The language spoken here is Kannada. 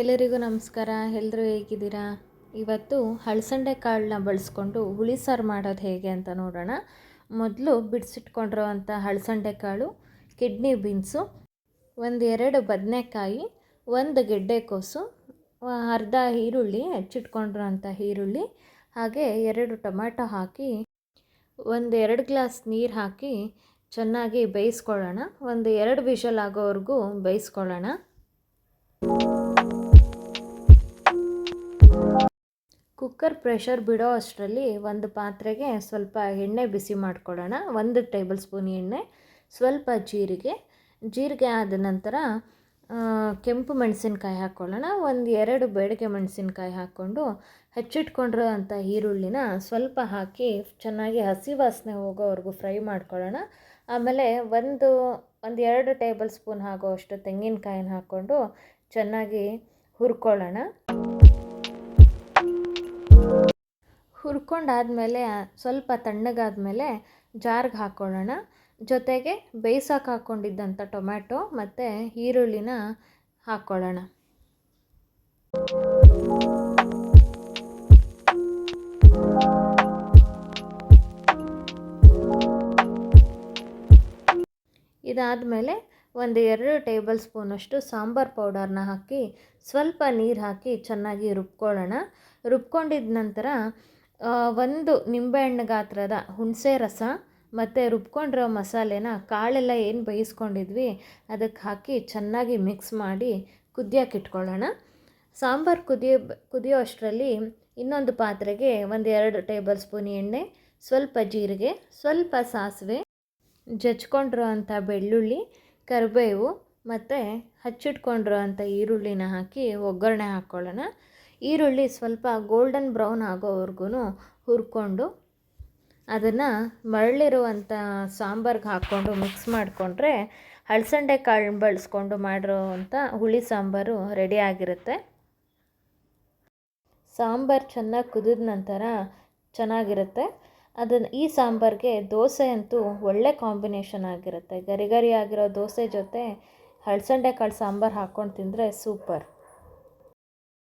ಎಲ್ಲರಿಗೂ ನಮಸ್ಕಾರ. ಎಲ್ಲರೂ ಹೇಗಿದ್ದೀರಾ? ಇವತ್ತು ಹಳಸಂಡೆ ಕಾಳನ್ನ ಬಳಸ್ಕೊಂಡು ಹುಳಿ ಸಾರು ಮಾಡೋದು ಹೇಗೆ ಅಂತ ನೋಡೋಣ. ಮೊದಲು ಬಿಡಿಸಿಟ್ಕೊಂಡಿರೋ ಅಂಥ ಹಳಸಂಡೆ ಕಾಳು ಕಿಡ್ನಿ ಬೀನ್ಸು, ಒಂದು ಎರಡು ಬದನೆಕಾಯಿ, ಒಂದು ಗೆಡ್ಡೆಕೋಸು ಅರ್ಧ ಈರುಳ್ಳಿ ಹೆಚ್ಚಿಟ್ಕೊಂಡಿರೋ ಅಂಥ ಈರುಳ್ಳಿ, ಹಾಗೆ ಎರಡು ಟೊಮ್ಯಾಟೊ ಹಾಕಿ, ಒಂದು ಎರಡು ಗ್ಲಾಸ್ ನೀರು ಹಾಕಿ ಚೆನ್ನಾಗಿ ಬೇಯಿಸ್ಕೊಳ್ಳೋಣ. ಒಂದು ಎರಡು ವಿಷಲ್ ಆಗೋವರೆಗೂ ಬೇಯಿಸ್ಕೊಳ್ಳೋಣ. ಕುಕ್ಕರ್ ಪ್ರೆಷರ್ ಬಿಡೋ ಅಷ್ಟರಲ್ಲಿ ಒಂದು ಪಾತ್ರೆಗೆ ಸ್ವಲ್ಪ ಎಣ್ಣೆ ಬಿಸಿ ಮಾಡ್ಕೊಳ್ಳೋಣ ಒಂದು ಟೇಬಲ್ ಸ್ಪೂನ್ ಎಣ್ಣೆ, ಸ್ವಲ್ಪ ಜೀರಿಗೆ. ಜೀರಿಗೆ ಆದ ನಂತರ ಕೆಂಪು ಮೆಣಸಿನ್ಕಾಯಿ ಹಾಕ್ಕೊಳ್ಳೋಣ. ಒಂದು ಎರಡು ಬೇಡಿಗೆ ಮೆಣಸಿನ್ಕಾಯಿ ಹಾಕ್ಕೊಂಡು, ಹೆಚ್ಚಿಟ್ಕೊಂಡಿರೋ ಅಂಥ ಈರುಳ್ಳಿನ ಸ್ವಲ್ಪ ಹಾಕಿ ಚೆನ್ನಾಗಿ ಹಸಿ ವಾಸನೆ ಹೋಗೋವರೆಗೂ ಫ್ರೈ ಮಾಡ್ಕೊಳ್ಳೋಣ. ಆಮೇಲೆ ಒಂದು ಒಂದು ಎರಡು ಟೇಬಲ್ ಸ್ಪೂನ್ ಆಗೋವಷ್ಟು ತೆಂಗಿನಕಾಯಿನ ಹಾಕ್ಕೊಂಡು ಚೆನ್ನಾಗಿ ಹುರ್ಕೊಳ್ಳೋಣ. ಹುರ್ಕೊಂಡಾದಮೇಲೆ, ಸ್ವಲ್ಪ ತಣ್ಣಗಾದಮೇಲೆ ಜಾರ್ಗೆ ಹಾಕ್ಕೊಳ್ಳೋಣ ಜೊತೆಗೆ ಬೇಯ್ಸೋಕೆ ಹಾಕ್ಕೊಂಡಿದ್ದಂಥ ಟೊಮ್ಯಾಟೊ ಮತ್ತು ಈರುಳ್ಳಿನ ಹಾಕ್ಕೊಳ್ಳೋಣ ಇದಾದಮೇಲೆ ಒಂದು ಎರಡು ಟೇಬಲ್ ಸ್ಪೂನಷ್ಟು ಸಾಂಬಾರು ಪೌಡರ್ನ ಹಾಕಿ ಸ್ವಲ್ಪ ನೀರು ಹಾಕಿ ಚೆನ್ನಾಗಿ ರುಬ್ಕೊಳ್ಳೋಣ. ರುಬ್ಕೊಂಡಿದ ನಂತರ ಒಂದು ನಿಂಬೆಹಣ್ಣು ಗಾತ್ರದ ಹುಣಸೆ ರಸ ಮತ್ತು ರುಬ್ಕೊಂಡಿರೋ ಮಸಾಲೆನ ಕಾಳೆಲ್ಲ ಏನು ಬೇಯಿಸ್ಕೊಂಡಿದ್ವಿ ಅದಕ್ಕೆ ಹಾಕಿ ಚೆನ್ನಾಗಿ ಮಿಕ್ಸ್ ಮಾಡಿ ಕುದಿಯೋಕೆ ಇಟ್ಕೊಳ್ಳೋಣ. ಸಾಂಬಾರು ಕುದಿಯೋ ಕುದಿಯೋ ಅಷ್ಟರಲ್ಲಿ ಇನ್ನೊಂದು ಪಾತ್ರೆಗೆ ಒಂದು ಎರಡು ಟೇಬಲ್ ಸ್ಪೂನ್ ಎಣ್ಣೆ, ಸ್ವಲ್ಪ ಜೀರಿಗೆ, ಸ್ವಲ್ಪ ಸಾಸಿವೆ ಜಚ್ಕೊಂಡಿರೋ ಅಂಥ ಬೆಳ್ಳುಳ್ಳಿ, ಕರಿಬೇವು ಮತ್ತು ಹಚ್ಚಿಟ್ಕೊಂಡಿರೋ ಅಂಥ ಈರುಳ್ಳಿನ ಹಾಕಿ ಒಗ್ಗರಣೆ ಹಾಕ್ಕೊಳ್ಳೋಣ. ಈರುಳ್ಳಿ ಸ್ವಲ್ಪ ಗೋಲ್ಡನ್ ಬ್ರೌನ್ ಆಗೋವರೆಗೂ ಹುರ್ಕೊಂಡು ಅದನ್ನು ಮರಳಿರುವಂಥ ಸಾಂಬಾರ್ಗೆ ಹಾಕ್ಕೊಂಡು ಮಿಕ್ಸ್ ಮಾಡಿಕೊಂಡ್ರೆ ಹಳಸಂಡೆ ಕಾಳು ಬಳಸ್ಕೊಂಡು ಮಾಡಿರೋವಂಥ ಹುಳಿ ಸಾಂಬಾರು ರೆಡಿ ಆಗಿರುತ್ತೆ. ಸಾಂಬಾರು ಚೆನ್ನಾಗಿ ಕುದಿದ ನಂತರ ಚೆನ್ನಾಗಿರುತ್ತೆ. ಅದನ್ನು ಈ ಸಾಂಬಾರಿಗೆ ದೋಸೆ ಅಂತೂ ಒಳ್ಳೆ ಕಾಂಬಿನೇಷನ್ ಆಗಿರುತ್ತೆ. ಗರಿ ಗರಿ ಆಗಿರೋ ದೋಸೆ ಜೊತೆ ಹಳಸಂಡೆ ಕಾಳು ಸಾಂಬಾರು ಹಾಕ್ಕೊಂಡು ತಿಂದರೆ ಸೂಪರ್.